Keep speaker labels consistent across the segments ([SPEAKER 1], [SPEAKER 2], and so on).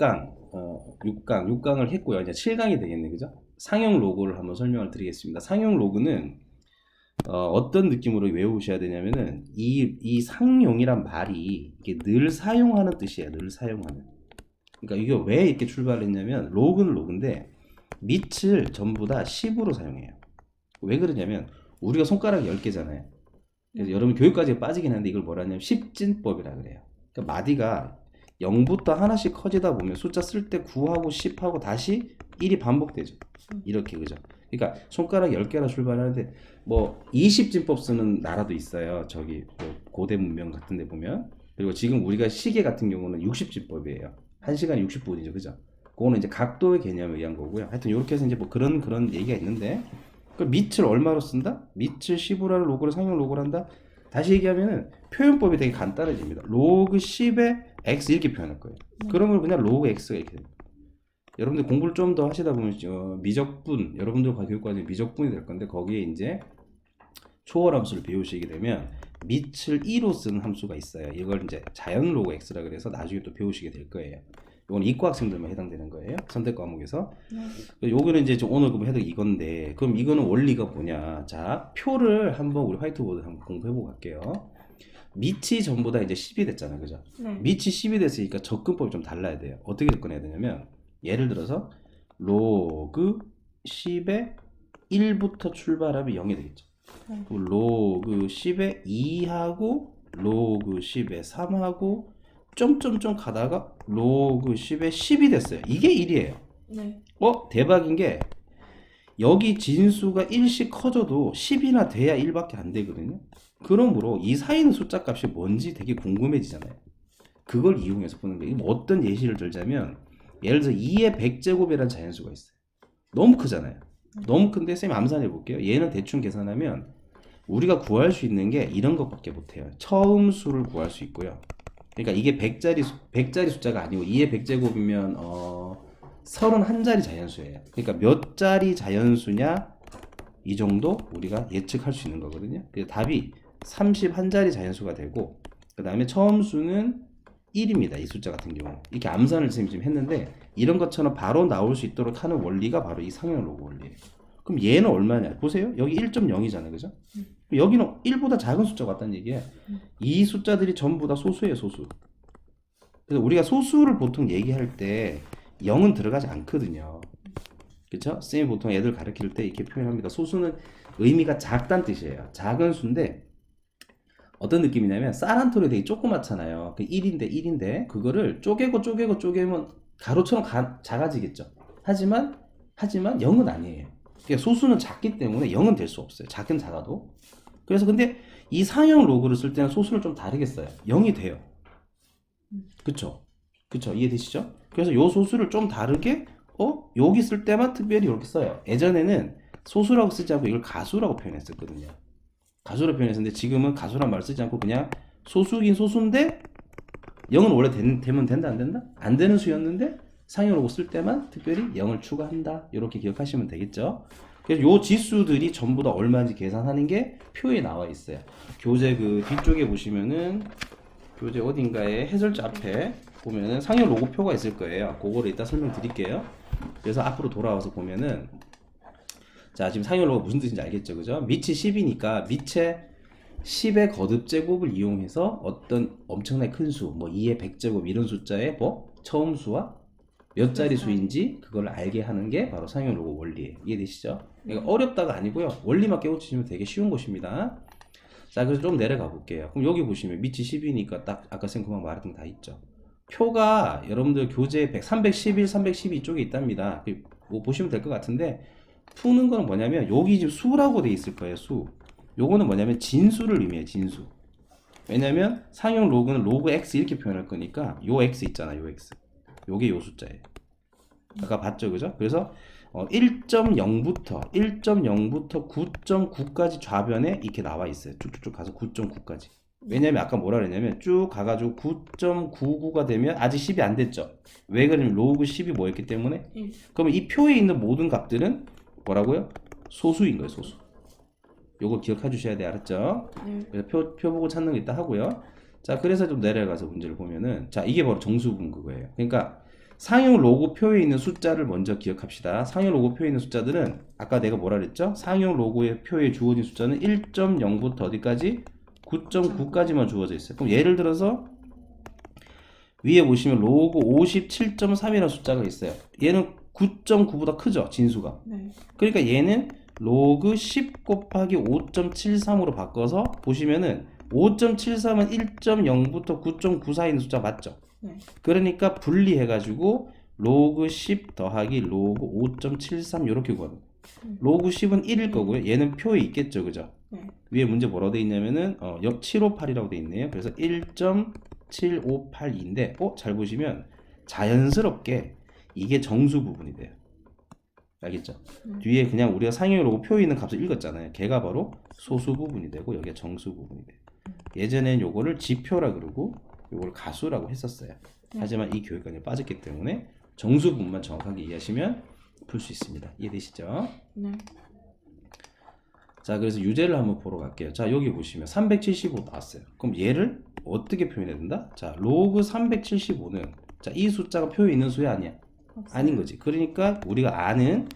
[SPEAKER 1] 6강, 어, 6강, 6강을 했고요. 이제 7강이 되겠네, 그죠? 상용 로그를 한번 설명을 드리겠습니다. 상용 로그는 어, 떤 느낌으로 외우셔야 되냐면은 이, 이 상용이란 말이 이게 늘 사용하는 뜻이에요. 늘 사용하는. 그러니까 이게 왜 이렇게 출발했냐면 로그는 로그인데 밑을 전부 다 10으로 사용해요. 왜 그러냐면 우리가 손가락 10개잖아요. 그래서 여러분 교육까지 빠지긴 하는데 이걸 뭐라 하냐면 십진법이라 그래요. 그러니까 마디가 0부터 하나씩 커지다 보면 숫자 쓸 때 9하고 10하고 다시 1이 반복되죠. 이렇게 그죠. 그러니까 손가락 10개라 출발하는데 뭐 20진법 쓰는 나라도 있어요. 저기 뭐 고대 문명 같은 데 보면. 그리고 지금 우리가 시계 같은 경우는 60진법이에요. 1시간에 60분이죠. 그죠? 그거는 이제 각도의 개념에 의한 거고요. 하여튼 이렇게 해서 이제 뭐 그런 그런 얘기가 있는데 그 밑을 얼마로 쓴다? 밑을 15라는 로그를 상용 로그를 한다? 다시 얘기하면은 표현법이 되게 간단해집니다. 로그 10에 x 이렇게 표현할 거예요. 그러면 그냥 로그 x가 이렇게 됩니다. 여러분들 공부를 좀 더 하시다 보면 어, 미적분, 여러분들 교육과정 미적분이 될 건데 거기에 이제 초월 함수를 배우시게 되면 밑을 2로 쓰는 함수가 있어요. 이걸 이제 자연 로그 x라 그래서 나중에 또 배우시게 될 거예요. 이건 이과 학생들만 해당되는 거예요. 선택 과목에서. 요거는 이제 좀 오늘 그럼 해도 이건데 그럼 이거는 원리가 뭐냐? 자, 표를 한번 우리 화이트보드 한번 공부해 보고 갈게요. 밑이 전부 다 이제 10이 됐잖아요. 그죠?
[SPEAKER 2] 네.
[SPEAKER 1] 밑이 10이 됐으니까 접근법이 좀 달라야 돼요. 어떻게 접근해야 되냐면 예를 들어서 로그 10에 1부터 출발하면 0이 되겠죠.
[SPEAKER 2] 네.
[SPEAKER 1] 로그 10에 2하고 로그 10에 3하고 점점점 가다가 로그 10에 10이 됐어요. 이게 1이에요.
[SPEAKER 2] 네.
[SPEAKER 1] 어? 대박인 게 여기 진수가 1씩 커져도 10이나 돼야 1밖에 안 되거든요. 그러므로 이 사이는 숫자 값이 뭔지 되게 궁금해지잖아요. 그걸 이용해서 푸는 거예요. 뭐 어떤 예시를 들자면 예를 들어서 2의 100제곱이라는 자연수가 있어요. 너무 크잖아요. 너무 큰데 쌤이 암산해 볼게요. 얘는 대충 계산하면 우리가 구할 수 있는 게 이런 것밖에 못해요. 처음 수를 구할 수 있고요. 그러니까 이게 100짜리, 100짜리 숫자가 아니고 2의 100제곱이면 어, 31자리 자연수예요. 그러니까 몇 자리 자연수냐 이 정도 우리가 예측할 수 있는 거거든요. 그래서 답이 31자리 자연수가 되고 그 다음에 처음 수는 1입니다. 이 숫자 같은 경우 이렇게 암산을 지금 했는데 이런 것처럼 바로 나올 수 있도록 하는 원리가 바로 이 상형 로그 원리예요. 그럼 얘는 얼마냐? 보세요. 여기 1.0이잖아요. 그죠? 여기는 1보다 작은 숫자가 왔다는 얘기예요. 이 숫자들이 전부 다 소수예요. 소수. 그래서 우리가 소수를 보통 얘기할 때 0은 들어가지 않거든요. 그렇죠? 쌤이 보통 애들 가르칠 때 이렇게 표현합니다. 소수는 의미가 작다는 뜻이에요. 작은 수인데 어떤 느낌이냐면 쌀한 톨이 되게 조그맣잖아요. 그 1인데 1인데 그거를 쪼개고 쪼개고 쪼개면 가로처럼 가- 작아지겠죠. 하지만 하지만 0은 아니에요. 그러니까 소수는 작기 때문에 0은 될 수 없어요. 작은 작아도. 그래서 근데 이 상형 로그를 쓸 때는 소수를 좀 다르게 써요. 0이 돼요. 그쵸? 그쵸? 이해되시죠? 그래서 요 소수를 좀 다르게 어? 여기 쓸 때만 특별히 이렇게 써요. 예전에는 소수라고 쓰지 않고 이걸 가수라고 표현했었거든요. 가수로 표현했었는데 지금은 가수란 말을 쓰지 않고 그냥 소수긴 소수인데 0은 원래 된- 되면 된다 안 된다? 안 되는 수였는데 상형 로고 쓸 때만 특별히 0을 추가한다. 이렇게 기억하시면 되겠죠? 그래서 요 지수들이 전부 다 얼마인지 계산하는 게 표에 나와 있어요. 교재 그 뒤쪽에 보시면은 교재 어딘가에 해설자 앞에 보면은 상형 로고표가 있을 거예요. 그거를 이따 설명드릴게요. 그래서 앞으로 돌아와서 보면은 자 지금 상형 로고 무슨 뜻인지 알겠죠, 그죠? 밑이 10이니까 밑에 10의 거듭 제곱을 이용해서 어떤 엄청나게 큰 수, 뭐 2의 100제곱 이런 숫자의 뭐 처음 수와 몇 자리 수인지 그걸 알게 하는 게 바로 상형 로고 원리예요. 이해되시죠? 그러니까 어렵다가 아니고요. 원리만 깨우치시면 되게 쉬운 것입니다. 자, 그래서 좀 내려가 볼게요. 그럼 여기 보시면 밑이 10이니까 딱 아까 쌤 그만 말했던 거다 있죠. 표가 여러분들 교재 100, 311, 312 쪽에 있답니다. 그뭐 보시면 될 것 같은데 푸는 거는 뭐냐면 여기 지금 수라고 돼 있을 거예요. 수. 요거는 뭐냐면 진수를 의미해요. 진수. 왜냐면 상용 로그는 로그 x 이렇게 표현할 거니까 요 x 있잖아요. 요 x. 요게 요 숫자예요. 아까 봤죠, 그죠? 그래서 어, 1.0부터 1.0부터 9.9까지 좌변에 이렇게 나와 있어요. 쭉쭉쭉 가서 9.9까지. 왜냐면 아까 뭐라 그랬냐면 쭉 가가지고 9.99가 되면 아직 10이 안 됐죠. 왜 그러냐면 로그 10이 뭐였기 때문에
[SPEAKER 2] 일.
[SPEAKER 1] 그러면 이 표에 있는 모든 값들은 뭐라고요? 소수인 거예요, 소수. 요거 기억해 주셔야 돼요, 알았죠?
[SPEAKER 2] 네.
[SPEAKER 1] 그래서 표, 표 보고 찾는 거 있다 하고요. 자, 그래서 좀 내려가서 문제를 보면은, 자, 이게 바로 정수분 그거예요. 그러니까, 상용 로고표에 있는 숫자를 먼저 기억합시다. 상용 로고표에 있는 숫자들은 아까 내가 뭐라 그랬죠? 상용 로고의 표에 주어진 숫자는 1.0부터 어디까지? 9.9까지만 주어져 있어요. 그럼 예를 들어서 위에 보시면 로고 57.3이라는 숫자가 있어요. 얘는 9.9보다 크죠? 진수가.
[SPEAKER 2] 네.
[SPEAKER 1] 그러니까 얘는 로그 10 곱하기 5.73으로 바꿔서 보시면은 5.73은 1.0부터 9.9 사이 있는 숫자 맞죠?
[SPEAKER 2] 네.
[SPEAKER 1] 그러니까 분리해가지고 로그 10 더하기 로그 5.73 이렇게 구하는 거예요.
[SPEAKER 2] 음.
[SPEAKER 1] 로그 10은 1일 거고요. 얘는 표에 있겠죠, 그죠?
[SPEAKER 2] 네.
[SPEAKER 1] 위에 문제 뭐라고 돼 있냐면은 어, 758이라고 돼 있네요. 그래서 1.758인데, 어, 잘 보시면 자연스럽게 이게 정수 부분이 돼요. 알겠죠?
[SPEAKER 2] 음.
[SPEAKER 1] 뒤에 그냥 우리가 상용으로 표에 있는 값을 읽었잖아요. 걔가 바로 소수 부분이 되고 여기가 정수 부분이 돼요. 예전엔 요거를 지표라 그러고 요걸 가수라고 했었어요.
[SPEAKER 2] 네.
[SPEAKER 1] 하지만 이 교육관에 빠졌기 때문에 정수 부분만 정확하게 이해하시면 풀 수 있습니다. 이해되시죠?
[SPEAKER 2] 네.
[SPEAKER 1] 자, 그래서 유제를 한번 보러 갈게요. 자, 여기 보시면 375 나왔어요. 그럼 얘를 어떻게 표현해야 된다? 자, 로그 375는 자, 이 숫자가 표에 있는 수야 아니야?
[SPEAKER 2] 없어요.
[SPEAKER 1] 아닌 거지. 그러니까 우리가 아는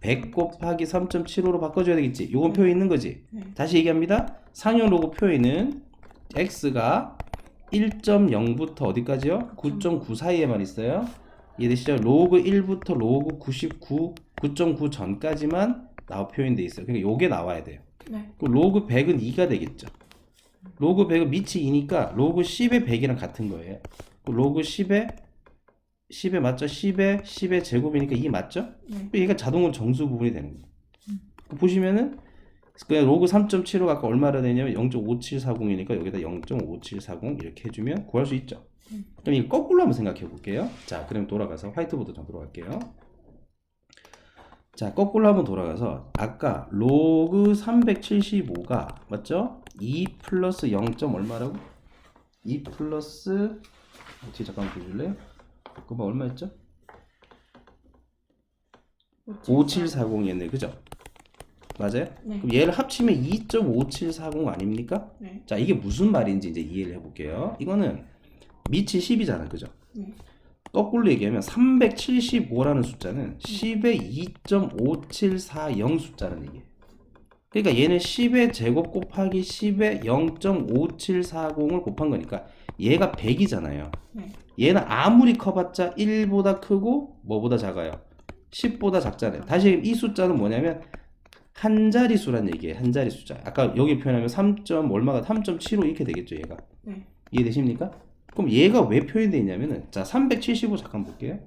[SPEAKER 1] 100 곱하기 3.75로 바꿔줘야 되겠지. 요건 표에 있는 거지.
[SPEAKER 2] 네.
[SPEAKER 1] 다시 얘기합니다. 상용 로고 표에는 x가 1.0부터 어디까지요? 9.9 사이에만 있어요. 이해되시죠? 로그 1부터 로그 99, 9.9 전까지만 나와 표현돼 있어요. 그러니까 요게 나와야 돼요.
[SPEAKER 2] 네.
[SPEAKER 1] 그럼 로그 100은 2가 되겠죠. 로그 100은 밑이 2니까 로그 10의 100이랑 같은 거예요. 로그 10의 10에 맞죠? 10의 10의 제곱이니까 2 맞죠?
[SPEAKER 2] 네.
[SPEAKER 1] 얘가 자동으로 정수 부분이 되는 거예요. 보시면은 그냥 로그 3.75가 아까 얼마나 되냐면 0.5740이니까 여기다 0.5740 이렇게 해주면 구할 수 있죠.
[SPEAKER 2] 음.
[SPEAKER 1] 그럼 이거 거꾸로 한번 생각해 볼게요. 자, 그럼 돌아가서 화이트보드 좀 들어갈게요. 자, 거꾸로 한번 돌아가서 아까 로그 375가 맞죠? 2 플러스 0. 얼마라고? 2 플러스 어떻게 잠깐만 보여줄래요? 그거 얼마였죠? 5740이었네, 그죠? 맞아요?
[SPEAKER 2] 네.
[SPEAKER 1] 그럼 얘를 합치면 2.5740 아닙니까?
[SPEAKER 2] 네.
[SPEAKER 1] 자, 이게 무슨 말인지 이제 이해를 해볼게요. 이거는 밑이 10이잖아, 그죠?
[SPEAKER 2] 네.
[SPEAKER 1] 거꾸로 얘기하면 375라는 숫자는 10의 2.5740 숫자는 얘기예요. 그러니까 얘는 10의 제곱 곱하기 10의 0.5740을 곱한 거니까 얘가 100이잖아요.
[SPEAKER 2] 네.
[SPEAKER 1] 얘는 아무리 커봤자 1보다 크고 뭐보다 작아요? 10보다 작잖아요. 다시 이 숫자는 뭐냐면 한 자리 수란 얘기예요. 한 자리 숫자. 아까 여기 표현하면 3. 얼마가 3.75 이렇게 되겠죠, 얘가.
[SPEAKER 2] 네.
[SPEAKER 1] 이해되십니까? 그럼 얘가 왜 표현되어 있냐면은 자, 375 잠깐 볼게요.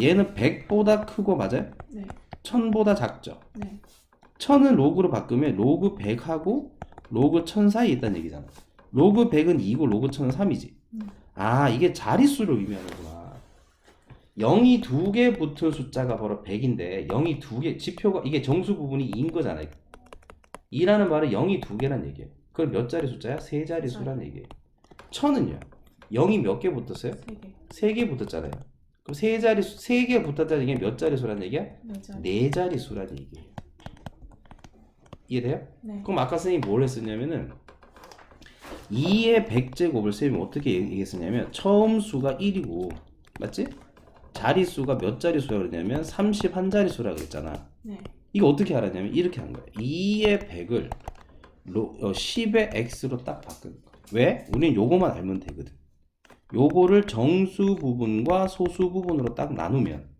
[SPEAKER 1] 얘는 100보다 크고 맞아요?
[SPEAKER 2] 네.
[SPEAKER 1] 1000보다 작죠.
[SPEAKER 2] 네.
[SPEAKER 1] 1000을 로그로 바꾸면 로그 100하고 로그 1000 사이에 있다는 얘기잖아. 로그 100은 2고 로그 1000은 3이지.
[SPEAKER 2] 음.
[SPEAKER 1] 아, 이게 자릿수를 의미하는구나. 0이 두 개 붙은 숫자가 바로 100인데 0이 두 개, 지표가 이게 정수 부분이 2인 거잖아요. 2라는 말은 0이 두 개란 얘기예요. 그럼 몇 자리 숫자야? 세 자리 수란 얘기예요. 1000은요. 0이 몇 개 붙었어요?
[SPEAKER 2] 세 개.
[SPEAKER 1] 세 개 붙었잖아요. 그럼 세 자리 수, 세 개 붙었다는 얘기는 몇 자리 수란 얘기야?
[SPEAKER 2] 네. 자리.
[SPEAKER 1] 네 자리 수란 얘기예요. 이해돼요?
[SPEAKER 2] 네.
[SPEAKER 1] 그럼 아까 선생님이 뭘 했었냐면은 2의 100제곱을 선생님이 어떻게 얘기했었냐면 처음 수가 1이고 맞지? 자릿수가 몇 자릿수라 그러냐면 31자릿수라 그랬잖아.
[SPEAKER 2] 네.
[SPEAKER 1] 이거 어떻게 알았냐면 이렇게 한 거예요. 2의 100을 로, 어, 10의 x로 딱 바꾼 거. 왜? 우리는 요거만 알면 되거든. 요거를 정수 부분과 소수 부분으로 딱 나누면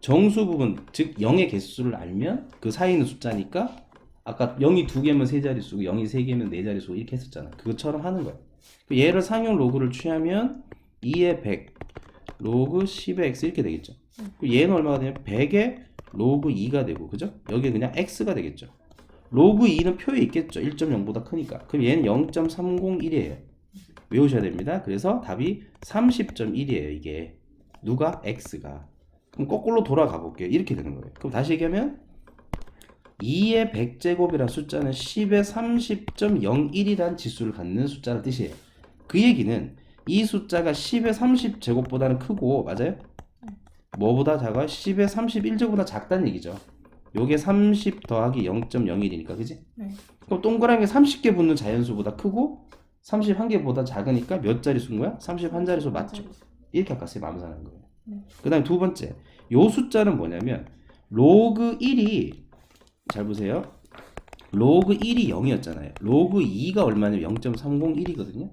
[SPEAKER 1] 정수 부분 즉 0의 개수를 알면 그 사이에 있는 숫자니까 아까 0이 두 개면 세 자릿수고 0이 세 개면 네 자릿수고 이렇게 했었잖아. 그것처럼 하는 거야. 그 얘를 상용 로그를 취하면 2의 100 로그 10의 x 이렇게 되겠죠. 그 얘는 얼마가 되냐면 100의 로그 2가 되고 그죠? 여기 그냥 x가 되겠죠. 로그 2는 표에 있겠죠. 1.0보다 크니까. 그럼 얘는 0.301이에요. 외우셔야 됩니다. 그래서 답이 30.1이에요. 이게 누가 x가. 그럼 거꾸로 돌아가 볼게요. 이렇게 되는 거예요. 그럼 다시 얘기하면 2의 100제곱이라는 숫자는 10의 30.01이라는 지수를 갖는 숫자라는 뜻이에요. 그 얘기는 이 숫자가 10의 30제곱보다는 크고 맞아요? 뭐보다 작아? 10의 31제곱보다 작다는 얘기죠. 요게 30 더하기 0.01이니까 그지?
[SPEAKER 2] 네.
[SPEAKER 1] 그럼 동그라미 30개 붙는 자연수보다 크고 31개보다 작으니까 몇 자리 수인 거야? 31자리 수 맞죠? 이렇게 아까 쌤 암산한 거예요.
[SPEAKER 2] 네.
[SPEAKER 1] 그 다음에 두 번째 요 숫자는 뭐냐면 로그 1이 잘 보세요 로그 1이 0이었잖아요 로그 2가 얼마냐면 0.301이거든요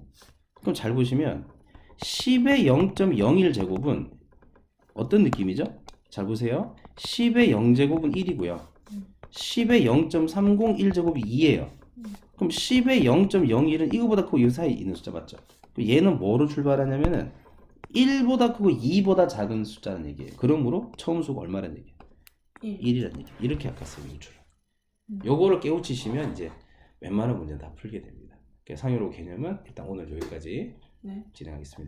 [SPEAKER 1] 그럼 잘 보시면 10의 0.01 제곱은 어떤 느낌이죠? 잘 보세요 10의 0제곱은 1이고요 10의 0.301 제곱이 2예요 그럼 10의 0.01은 이거보다 크고 이 사이에 있는 숫자 맞죠? 얘는 뭐로 출발하냐면은 1보다 크고 2보다 작은 숫자는 얘기예요. 그러므로 처음 수가 얼마란 얘기예요?
[SPEAKER 2] 1.
[SPEAKER 1] 1이란 얘기. 이렇게 아꼈어요, 인출.
[SPEAKER 2] 음.
[SPEAKER 1] 요거를 깨우치시면 이제 웬만한 문제는 다 풀게 됩니다. 상유로 개념은 일단 오늘 여기까지
[SPEAKER 2] 네.
[SPEAKER 1] 진행하겠습니다.